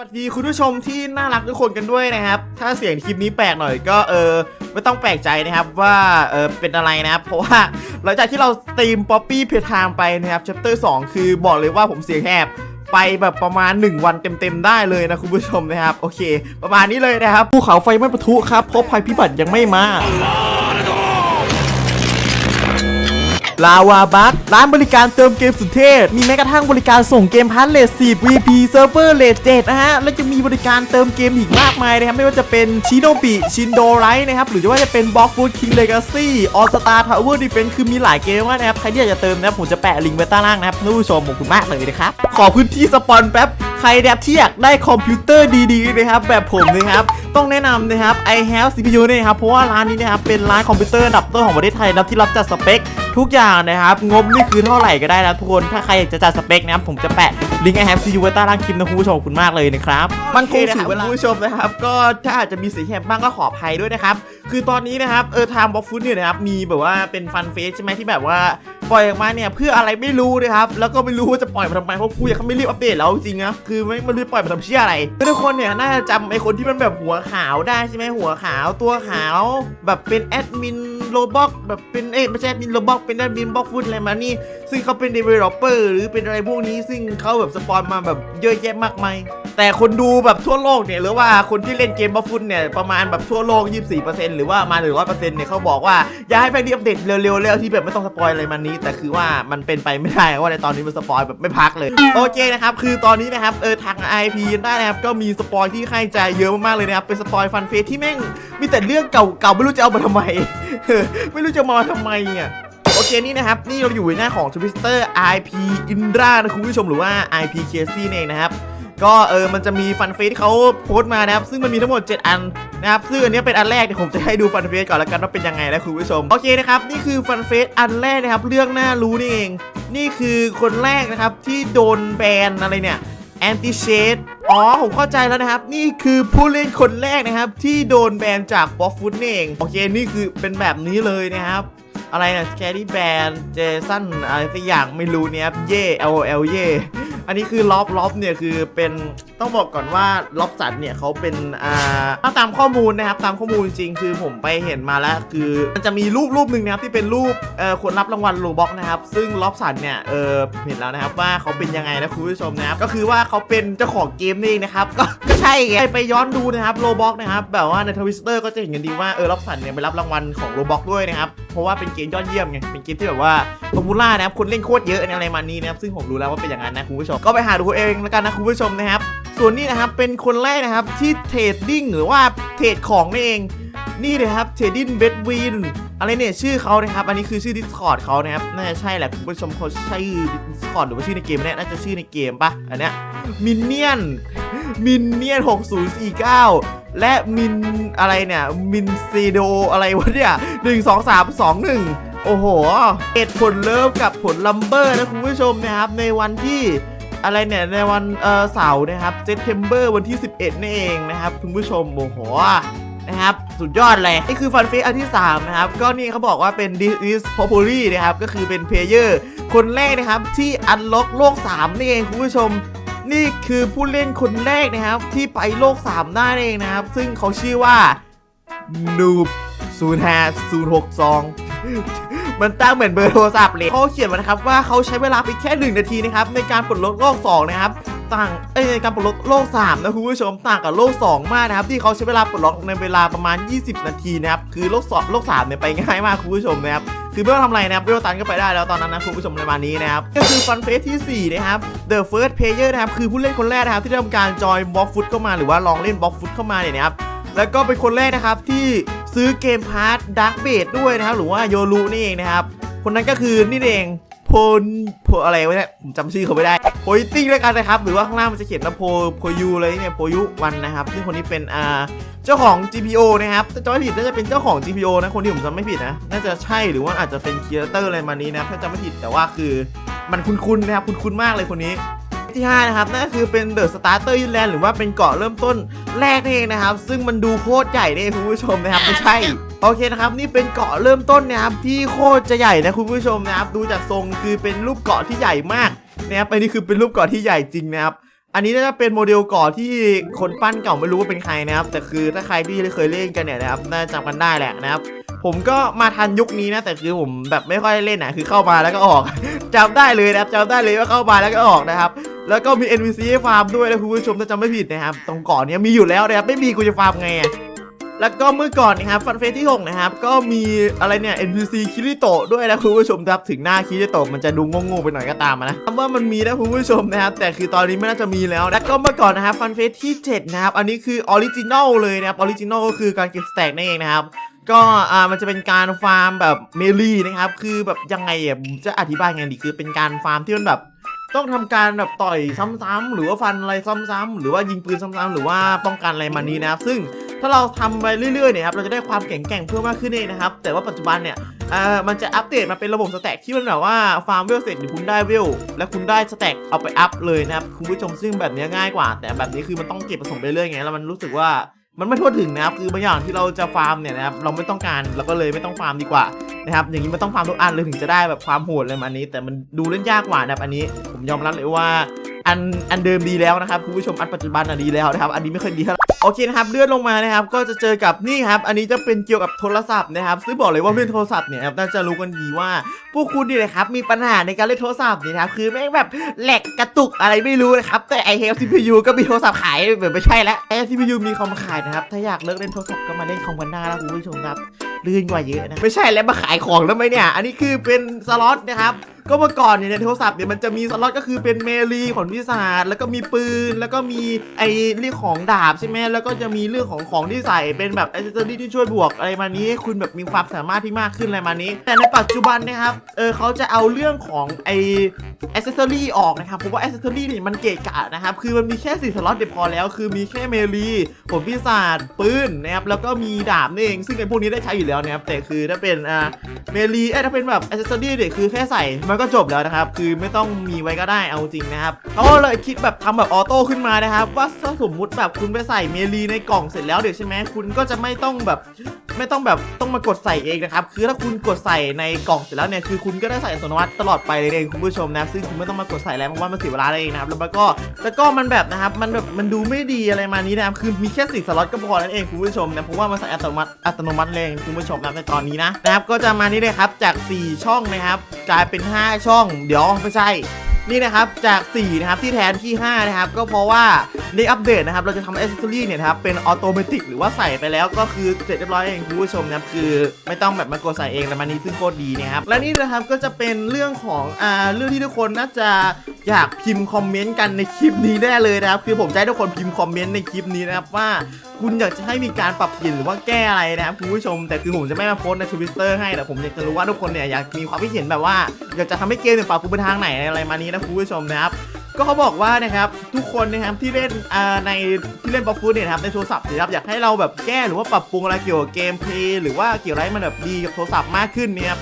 วัสดีคุณผู้ชมที่น่ารักทุกคนกันด้วยนะครับ ถ้าเสียงคลิปนี้แปลกหน่อยก็เออไม่ต้องแปลกใจนะครับว่าเออเป็นอะไรนะครับ เพราะว่าหลังจากที่เราสตรีมป๊อปปี้เพทามไปนะครับ chapter 2คือบอกเลยว่าผมเสียงแหบไปแบบประมาณ 1 วันเต็มๆได้เลยนะคุณผู้ชมนะครับ โอเค ประมาณนี้เลยนะครับภูเขาไฟไม่ปะทุครับเพราะภัยพิบัติยังไม่มา ลาวาบัคร้านบริการเติมเกมสุดเทพ มีแม้กระทั่งบริการส่งเกมพาร์ทเลส10 VP เซิร์ฟเวอร์เลส7นะฮะ และจะมีบริการเติมเกมอีกมากมายนะครับ ไม่ว่าจะเป็นชิโนบิชินโดไรนะครับ หรือว่าจะเป็นบล็อกฟูดคิงเลกาซี่ออสตาทาวเวอร์ดิเฟนคือมีหลายเกมมากนะครับ ใครที่อยากจะเติมนะผมจะแปะลิงก์ไว้ใต้ล่างนะครับท่านผู้ชมขอบคุณมากเลยนะครับ ขอพื้นที่สปอนแป๊บ ใครแบบที่อยากได้คอมพิวเตอร์ดีๆนะครับแบบผมนะครับต้องแนะนำนะครับ I have CPU นี่นะครับเพราะว่าร้านนี้นะครับเป็นร้านคอมพิวเตอร์อันดับต้นของประเทศไทยนะครับที่รับจัดสเปค ทุกอย่างนะครับ งบนี่คือเท่าไหร่ก็ได้นะทุกคนถ้าใครอยากจะจัดสเปคนะครับผมจะแปะลิงก์ I have CPU ไว้ใต้ล่างคลิปนะคุณผู้ชมขอบคุณมากเลยนะครับมันคงถึงเวลาคุณผู้ชมนะครับ ก็ถ้าอาจจะมีเสียงแหบบ้างก็ขออภัยด้วยนะครับคือตอนนี้นะครับเออทางบล็อกฟุตเนี่ยนะครับมีแบบว่าเป็นฟันเฟสใช่ไหมที่แบบว่าปล่อยออกมาเนี่ยเพื่ออะไรไม่รู้นะครับแล้วก็ไม่รู้ว่าจะปล่อยมาทำไมเพราะกูยังไม่รีบอัปเดตแล้วจริงๆนะคือไม่ไม่รู้จะปล่อยมาทำเชี่ยอะไรคือทุกคนเนี่ยน่าจะจำไอ้คนที่มันแบบหัวขาวได้ใช่ไหมหัวขาวตัวขาว แบบเป็นแอดมินโรบอกแบบเป็นเอ้ยไม่ใช่แอดมินโรบอกเป็นแอดมินบล็อกฟุตอะไรมานี่ ซึ่งเขาเป็น developer หรือเป็นอะไรพวกนี้ซึ่งเขาแบบสปอนมาแบบเยอะแยะมากมายแต่คนดูแบบทั่วโลกเนี่ยหรือว่าคนที่เล่นเกมบัฟฟุตเนี่ยประมาณแบบทั่วโลก 24%หรือว่ามาหนึ่งร้อยเปอร์เซ็นต์เนี่ยเขาบอกว่าอยากให้แพ็กนี้อัปเดตเร็วๆแล้วที่แบบไม่ต้องสปอยอะไรมานี้ แต่คือว่ามันเป็นไปไม่ได้ว่าในตอนนี้มันสปอยแบบไม่พักเลยโอเคนะครับคือตอนนี้นะครับเออทาง IP ได้นะครับก็มีสปอยที่ให้ใจเยอะมากๆเลยนะครับเป็นสปอยฟันเฟสที่แม่งมีแต่เรื่องเก่าๆไม่รู้จะเอามาทำไม ไม่รู้จะมาทำไมอะโอเคนี่นะครับ นี่เราอยู่ในหน้าของ Twitter IP Indra นะคุณผู้ชมหรือว่า IP k c เองนะครับก็เออมันจะมีฟันเฟสที่เขาโพสต์มานะครับ ซึ่งมันมีทั้งหมด 7 อันนะครับซึ่งอันนี้เป็นอันแรกเดี๋ยวผมจะให้ดูฟันเฟสก่อนแล้วกันว่าเป็นยังไงนะคุณผู้ชมโอเคนะครับนี่คือฟันเฟสอันแรกนะครับ เรื่องน่ารู้นี่เอง นี่คือคนแรกนะครับที่โดนแบนอะไรเนี่ย แอนติเชดอ๋อ ผมเข้าใจแล้วนะครับ นี่คือผู้เล่นคนแรกนะครับ ที่โดนแบนจากบ็อกฟุตนี่เอง โอเค นี่คือเป็นแบบนี้เลยนะครับ อะไรนะแคดี้แบนเจสันอะไรสักอย่างไม่รู้เนี่ยครับ เย่ LOL เย่ อันนี้คือล็อบล็อบเนี่ยคือเป็นต้องบอกก่อนว่าล็อบสันเนี่ยเขาเป็นอ่าถ้าตามข้อมูลนะครับตามข้อมูลจริงๆคือผมไปเห็นมาแล้ว คือมันจะมีรูปรูปหนึ่งนะครับที่เป็นรูปเอ่อคนรับรางวัลโลบ็อกนะครับ ซึ่งล็อบสันเนี่ยเออเห็นแล้วนะครับว่าเขาเป็นยังไงนะคุณผู้ชมนะครับก็คือว่าเขาเป็นเจ้าของเกมนี่เองนะครับก็ก็ใช่ไงไปย้อนดูนะครับโลบ็อกนะครับแบบว่าในทวิสเตอร์ก็จะเห็นกันดีว่าเออล็อบสันเนี่ยไปรับรางวัลของโลบ็อกด้วยนะครับเพราะว่าเป็นเกมยอดเยี่ยมไงเป็นเกมที่แบบว่าฟอมูล่านะครับคนเล่นโคตรเยอะอะไรมานี้นะครับซึ่งผมรู้แล้วว่าเป็นอย่างนั้นนะคุณผู้ชมก็ไปหาดูเองแล้วกันนะคุณผู้ชมนะครับ ส่วนนี้นะครับเป็นคนแรกนะครับที่เทรดดิ้งหรือว่าเทรดของนี่เอง นี่เลยครับเทรดดิ้งเบดวินอะไรเนี่ยชื่อเขานะครับ อันนี้คือชื่อ Discord เขานะครับน่าจะใช่แหละคุณผู้ชมเขาใช่ Discord หรือว่าชื่อในเกมเนี่ยน่าจะชื่อในเกมปะอันเนี้ยมินเนี่ยนมินเนี่ยน6049 และมินอะไรเนี่ยมินซีโดอะไรวะเนี่ย1 2 3 2 1 โอ้โหเหตุผลเลิฟกับผลลัมเบอร์นะคุณผู้ชมนะครับในวันที่ อะไรเนี่ยในวันเออเสาร์นะครับเซ t เทมเบอร์วันที่ 11นี่เองนะครับคุณผู้ชมโอ้โหนะครับสุดยอดเลย นี่คือฟันเฟสอันที่ 3 นะครับ ก็นี่เขาบอกว่าเป็น this is popular นะครับ ก็คือเป็นเพลเยอร์คนแรกนะครับ ที่อันล็อกโลก 3 นี่เองคุณผู้ชม นี่คือผู้เล่นคนแรกนะครับ ที่ไปโลก 3 ได้เองนะครับ ซึ่งเขาชื่อว่า noob 05062 มันตั้งเหมือนเบอร์โทรศัพท์เลยเขาเขียนมานะครับว่าเขาใช้เวลาไปแค่ 1 นาทีนะครับในการปลดล็อกโลก2นะครับต่างเอ้ยในการปลดล็อกโลก3นะคุณผู้ชมต่างกับโลก 2 มากนะครับที่เขาใช้เวลาปลดล็อกในเวลาประมาณ 20 นาทีนะครับคือโลก2โลก3เนี่ยไปง่ายมากคุณผู้ชมนะครับคือไม่ต้องทำอะไรนะครับเวลตันก็ไปได้แล้วตอนนั้นนะคุณผู้ชมในวันนี้นะครับก็คือฟันเฟสที่ 4 นะครับ The First Player นะครับคือผู้เล่นคนแรกนะครับที่ทำการจอยบล็อกฟุตเข้ามาหรือว่าลองเล่นบล็อกฟุตเข้ามาเนี่ยนะครับแล้วก็เป็นคนแรกนะครับที่ ซื้อเกมพาร์ทดักเบดด้วยนะครับ หรือว่าโยรุนี่เองนะครับ คนนั้นก็คือนี่เองโพนโพอะไรวะเนี่ยผมจำชื่อเขาไม่ได้โพยติ้งแล้วกันนะครับ หรือว่าข้างล่างมันจะเขียนว่าโพโพยูเลยเนี่ยโพยุวันนะครับ ซึ่งคนนี้เป็นอ่าเจ้าของ GPO นะครับถ้าจำไม่ผิดน่าจะเป็นเจ้าของ GPO นะคนที่ผมจำไม่ผิดนะน่าจะใช่หรือว่าอาจจะเป็นครีเอเตอร์อะไรมานี้นะถ้าจำไม่ผิดแต่ว่าคือมันคุ้นๆนะครับคุ้นๆมากเลยคนนี้ ที่ 5 นะครับนั่นก็คือเป็นเดอะสตาร์เตอร์ยูแลนด์หรือว่าเป็นเกาะเริ่มต้นแรกนั่นเองนะครับ ซึ่งมันดูโคตรใหญ่เนี่ยคุณผู้ชมนะครับไม่ใช่โอเคนะครับนี่เป็นเกาะเริ่มต้นนะครับที่โคตรจะใหญ่นะคุณผู้ชมนะครับดูจากทรงคือเป็นรูปเกาะที่ใหญ่มากนะครับอันนี้คือเป็นรูปเกาะที่ใหญ่จริงนะครับอันนี้น่าจะเป็นโมเดลก่อนที่คนปั้นเก่าไม่รู้ว่าเป็นใครนะครับ แต่คือถ้าใครที่เคยเล่นกันเนี่ยนะครับน่าจะจำกันได้แหละนะครับ ผมก็มาทันยุคนี้นะ แต่คือผมแบบไม่ค่อยได้เล่นนะคือเข้ามาแล้วก็ออกจำได้เลยนะครับจำได้เลยว่าเข้ามาแล้วก็ออกนะครับ แล้วก็มี NPC ให้ฟาร์มด้วยนะคุณผู้ชมถ้าจำไม่ผิดนะครับ ตรงเก่อนเนี้ยมีอยู่แล้วนะครับ ไม่มีกูจะฟาร์มไงอะแล้วก็เมื่อก่อนนะครับฟันเฟสที่6นะครับก็มีอะไรเนี่ย NPC คิริโตะด้วยนะคุณผู้ชมครับถึงหน้าคิริโตะมันจะดูงงๆไปหน่อยก็ตามนะคำว่ามันมีนะคุณผู้ชมนะครับแต่คือตอนนี้ไม่น่าจะมีแล้ว แล้วก็เมื่อก่อนนะครับฟันเฟสที่7นะครับอันนี้คือออริจินอลเลยนะครับออริจินอลก็คือการเก็บสแต็กนั่นเองนะครับก็อ่ามันจะเป็นการฟาร์มแบบเมลีนะครับคือแบบยังไงอะผมจะอธิบายไงดีคือเป็นการฟาร์มที่มันแบบ ต้องทำการแบบต่อยซ้ำๆหรือว่าฟันอะไรซ้ำๆหรือว่ายิงปืนซ้ำๆหรือว่าป้องกันอะไรมานี้นะครับ ซึ่งถ้าเราทำไปเรื่อยๆเนี่ยครับเราจะได้ความแข็งแกร่งเพิ่มมากขึ้นเองนะครับ แต่ว่าปัจจุบันเนี่ยเอ่อมันจะอัปเดตมาเป็นระบบสแต็กที่มันแบบว่าฟาร์มเวลเสร็จหรือคุณได้เวลแล้วคุณได้สแต็กเอาไปอัพเลยนะครับคุณผู้ชมซึ่งแบบนี้ง่ายกว่า แต่แบบนี้คือมันต้องเก็บผสมไปเรื่อยไงแล้วมันรู้สึกว่า มันไม่ทั่วถึงนะครับคือบางอย่างที่เราจะฟาร์มเนี่ยนะครับเราไม่ต้องการเราก็เลยไม่ต้องฟาร์มดีกว่านะครับอย่างนี้มันต้องฟาร์มทุกอันเลยถึงจะได้แบบความโหดเลยอันนี้ แต่มันดูเล่นยากกว่านะครับอันนี้ผมยอมรับเลยว่าอันอันเดิมดีแล้วนะครับคุณผู้ชมอันปัจจุบันอะดีแล้วนะครับอันนี้ไม่ค่อยดีเท่าไหร่ โอเคนะครับเลื่อนลงมานะครับก็จะเจอกับนี่ครับอันนี้จะเป็นเกี่ยวกับโทรศัพท์นะครับซึ่งบอกเลยว่าเล่นโทรศัพท์เนี่ยครับน่าจะรู้กันดีว่าพวกคุณนี่แหละครับมีปัญหาในการเล่นโทรศัพท์นี่นะครับคือแม่งแบบแหลกกระตุกอะไรไม่รู้นะครับแต่ไอเฮลซีพียูก็มีโทรศัพท์ขายแบบไม่ใช่แล้วไอซีพียูมีคอมขายนะครับถ้าอยากเลิกเล่นโทรศัพท์ก็มาเล่นคอมกันหน้าแล้วคุณผู้ชมครับลื่นกว่าเยอะนะไม่ใช่แล้วมาขายของแล้วไหมเนี่ย อันนี้คือเป็นสล็อตนะครับก็เมื่อก่อนเนี่ยในโทรศัพท์เนี่ยมันจะมีสล็อตก็คือเป็นเมลีของพิศาจแล้วก็มีปืน แล้วก็มีไอเรื่องของดาบใช่ไหมแล้วก็จะมีเรื่องของของที่ใส่เป็นแบบไอเซอรี่ที่ช่วยบวกอะไรมานี้ให้คุณแบบมีความสามารถที่มากขึ้นอะไรมานี้ แต่ในปัจจุบันนะครับเออเขาจะเอาเรื่องของไออ c เซอรี่ออกนะครับผมว่าอ c เซอรี่เนี่ยมันเกะกะนะครับคือมันมีแค่สี่สล็อตเดียวพอแล้ว คือมีแค่เมลีผมพิศาจปืนนะครับแล้วก็มีดาบนี่เองซึ่งไอพวกนี้ได้ใช้อยู่แล้วนะครับแต่คือถ้าเป็นอ่าเมลีเอ้ยถ้าเป็นแบบอ c เซอรี่เนี่ยคือแค่ใส่มันก็จบแล้วนะครับ คือไม่ต้องมีไว้ก็ได้เอาจริงนะครับเขาเลยคิดแบบทำแบบออโต้ขึ้นมานะครับ ว่าถ้าสมมุติแบบคุณไปใส่เมลีในกล่องเสร็จแล้วเดี๋ยวใช่ไหมคุณก็จะไม่ต้องแบบไม่ต้องแบบต้องมากดใส่เองนะครับ คือถ้าคุณกดใส่ในกล่องเสร็จแล้วเนี่ยคือคุณก็ได้ใส่อัตโนมัติตลอดไปเลยเองคุณผู้ชมนะ ซึ่งคุณไม่ต้องมากดใส่แล้วเพราะว่ามันเสียเวลาเองนะครับแล้วก็แล้วก็มันแบบนะครับมันแบบมันดูไม่ดีอะไรมานี้นะครับคือมีแค่สี่สล็อตก็พอนั่นเองคุณผู้ชมนะเพราะว่ามันใส่อัตโนมัติอัตโนมัติเลยคุณผู้ชมนะในตอนนี้นะนะครับก็จะมานี่เลยครับจาก 4 ช่องนะครับกลายเป็น 5 ช่อง เดี๋ยวไม่ใช่ นี่นะครับจาก 4 นะครับที่แทนที่ 5 นะครับ ก็เพราะว่าในอัปเดตนะครับ เราจะทำเอ c e s s o r y เนี่ยนะครับเป็นออโตเมติกหรือว่าใส่ไปแล้วก็คือเสร็จเรียบร้อยเองคุณผู้ชมนะครับ คือไม่ต้องแบบมากดใส่เองแต่มันนี้ซึ่งโคตรดีนะครับ และนี่นะครับก็จะเป็นเรื่องของอ่าเรื่องที่ทุกคนน่าจะอยากพิมพ์คอมเมนต์กันในคลิปนี้แน่เลยนะครับ คือผมจะให้ทุกคนพิมพ์คอมเมนต์ในคลิปนี้นะครับว่าคุณอยากจะให้มีการปรับเปลี่ยนหรือว่าแก้อะไรนะครับคุณผู้ชมแต่คือผมจะไม่มาโพสในทวิตเตอร์ให้แต่ผมอยากจะรู้ว่าทุกคนเนี่ยอยากมีความคิดเห็นแบบว่าอยากจะทำให้เกมเนี่ยปรับปรุงไปทางไหนอะไรมานี้นะคุณผู้ชมนะครับก็เขาบอกว่านะครับทุกคนนะครับที่เล่นในที่เล่นบอกฟูดเนี่ยครับในโทรศัพท์นะครับอยากให้เราแบบแก้หรือว่าปรับปรุงอะไรเกี่ยวกับเกมเพลย์หรือว่าเกี่ยวอะไรมันแบบดีกับโทรศัพท์มากขึ้นเนี่ยครับ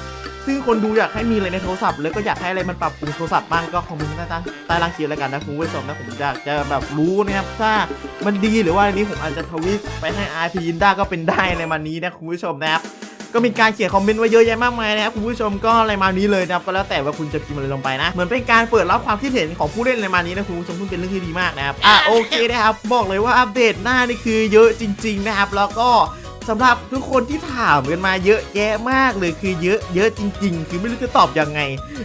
ซึ่งคนดูอยากให้มีอะไรในโทรศัพท์ แล้วก็อยากให้อะไรมันปรับปรุงโทรศัพท์บ้างก็คอมเมนต์ใต้ใต้ใต้ล่างคลิปแล้วกันนะคุณผู้ชมนะผมอยากจะแบบรู้นะครับถ้ามันดีหรือว่าอันนี้ผมอาจจะทวิตไปให้ RP ยินด้าก็เป็นได้ในวันนี้นะคุณผู้ชมนะครับก็มีการเขียนคอมเมนต์ไว้เยอะแยะมากมายนะครับคุณผู้ชมก็อะไรมานี้เลยนะครับก็แล้วแต่ว่าคุณจะพิมพ์อะไรลงไปนะเหมือนเป็นการเปิดรับความคิดเห็นของผู้เล่นอะไรมานี้นะคุณผู้ชมซึ่งเป็นเรื่องที่ดีมากนะครับอะโอเคนะครับบอกเลยว่าอัปเดตหน้านี่คือเยอะจริง ๆ นะครับ แล้วก็ สำหรับทุกคนที่ถามกันมาเยอะแยะมากเลยคือเยอะเยอะจริง ๆ คือไม่รู้จะตอบยังไง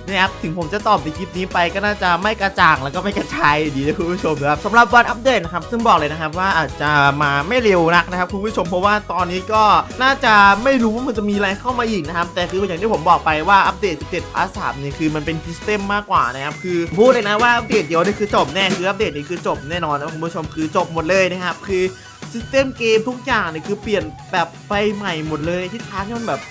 นะครับถึงผมจะตอบในคลิปนี้ไปก็น่าจะไม่กระจ่างแล้วก็ไม่กระจายดีนะคุณผู้ชมนะครับสำหรับวันอัปเดตนะครับซึ่งบอกเลยนะครับว่าอาจจะมาไม่เร็วนักนะครับคุณผู้ชมเพราะว่าตอนนี้ก็น่าจะไม่รู้ว่ามันจะมีอะไรเข้ามาอีกนะครับแต่คืออย่างที่ผมบอกไปว่าอัปเดต 17พาร์ท3นี่คือมันเป็นซิสเต็มมากกว่านะครับคือพูดเลยนะว่าอัปเดตเดียวนี่คือจบแน่คืออัปเดตนี้คือจบแน่นอนนะคุณผู้ชมคือจบหมดเลยนะครับคือ ซิสเต็มเกมทุกอย่างเนี่ยคือเปลี่ยนแบบไปใหม่หมดเลยที่ทางที่มันแบบ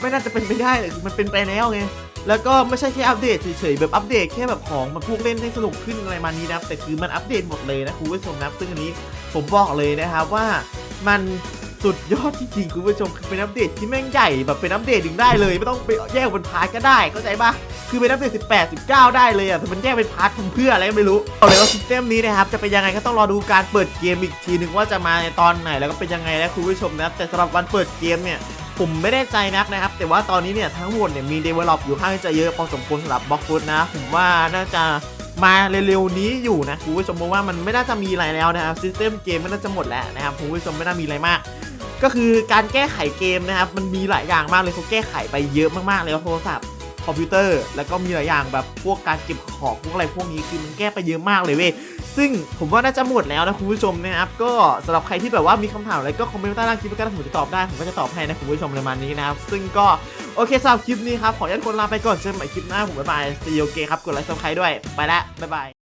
ไม่น่าจะเป็นไปได้เลยคือมันเป็นไปแล้วไงแล้วก็ไม่ใช่แค่อัปเดตเฉยๆแบบอัปเดตแค่แบบของมาพวกเล่นให้สนุกขึ้นอะไรมานี้นะแต่คือมันอัปเดตหมดเลยนะคุณผู้ชมนะซึ่งอันนี้ผมบอกเลยนะครับว่ามันสุดยอดจริงๆคุณผู้ชมคือเป็นอัปเดตที่แม่งใหญ่แบบเป็นอัปเดตหนึ่งได้เลย ไม่ต้องไปแยกเป็นพาร์ทก็ได้เข้าใจปะ คือเป็นอัปเดต18 19 ได้เลยอะแต่มันแยกเป็นพาร์ทเพื่ออะไรก็ไม่รู้บอกเลยว่าซิสเต็มนี้นะครับจะเป็นยังไงก็ต้องรอดูการเปิดเกมอีกทีหนึ่งว่าจะมาในตอนไหนแล้วก็เป็นยังไงนะคุณผู้ชมนะแต่สำหรับวันเปิดเกมเนี่ยผมไม่แน่ใจนักนะครับ แต่ว่าตอนนี้เนี่ยทั้งหมดเนี่ยมี develop อยู่ข้างจะเยอะพอสมควรสำหรับบล็อกฟุตนะ ผมว่าน่าจะมาเร็วๆนี้อยู่นะคุณผู้ชมเพราะว่ามันไม่น่าจะมีอะไรแล้วนะครับซิสเต็มเกมไมันน่าจะหมดแล้วนะครับคุณผู้ชมไม่น่ามีอะไรมาก ก็คือการแก้ไขเกมนะครับมันมีหลายอย่างมากเลยเขาแก้ไขไปเยอะมากๆเลยโทรศัพท์ คอมพิวเตอร์ แล้วก็มีหลายอย่างแบบพวกการเก็บของพวกอะไรพวกนี้คือมันแก้ไปเยอะมากเลยเว้ยซึ่งผมว่าน่าจะหมดแล้วนะคุณผู้ชมนะครับก็สำหรับใครที่แบบว่ามีคำถามอะไรก็คอมเมนต์ใต้ล่างคลิปกันผมจะตอบได้ผมก็จะตอบให้นะคุณผู้ชมในมานนี้นะครับซึ่งก็โอเคสำหรับคลิปนี้ครับขออนุญาตคนลาไปก่อนเจอกันใหม่คลิปหน้าผมบ๊ายบายซีโอเคครับกดไลค์ซับสไครต์ด้วยไปละบ๊ายบาย